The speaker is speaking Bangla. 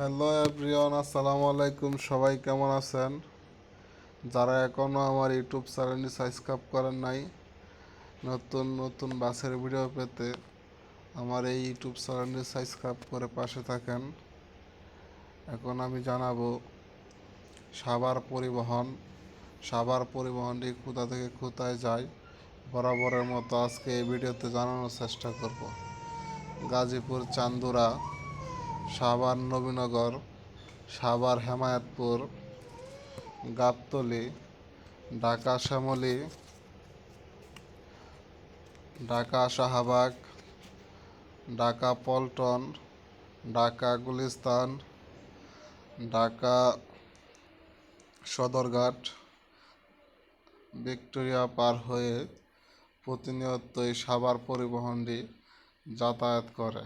হ্যালো এভরিওয়ান, আসসালামু আলাইকুম। সবাই কেমন আছেন? যারা এখনও আমার ইউটিউব চ্যানেলটি সাবস্ক্রাইব করেন নাই, নতুন নতুন বাসের ভিডিও পেতে আমার এই ইউটিউব চ্যানেলটি সাবস্ক্রাইব করে পাশে থাকেন। এখন আমি জানাব সাভার পরিবহন সাভার পরিবহনটি কোথা থেকে কোথায় যায়, বরাবরের মতো আজকে এই ভিডিওতে জানানোর চেষ্টা করব। গাজীপুর চান্দুরা সাভার নবীনগর, সাভার হেমায়তপুর, গাবতলি, ঢাকা শ্যামলী, ঢাকা শাহবাগ, ঢাকা পল্টন, ঢাকা গুলিস্তান, ঢাকা সদরঘাট, ভিক্টোরিয়া পার হয়ে প্রতিনিয়তই সাভার পরিবহনটি যাতায়াত করে।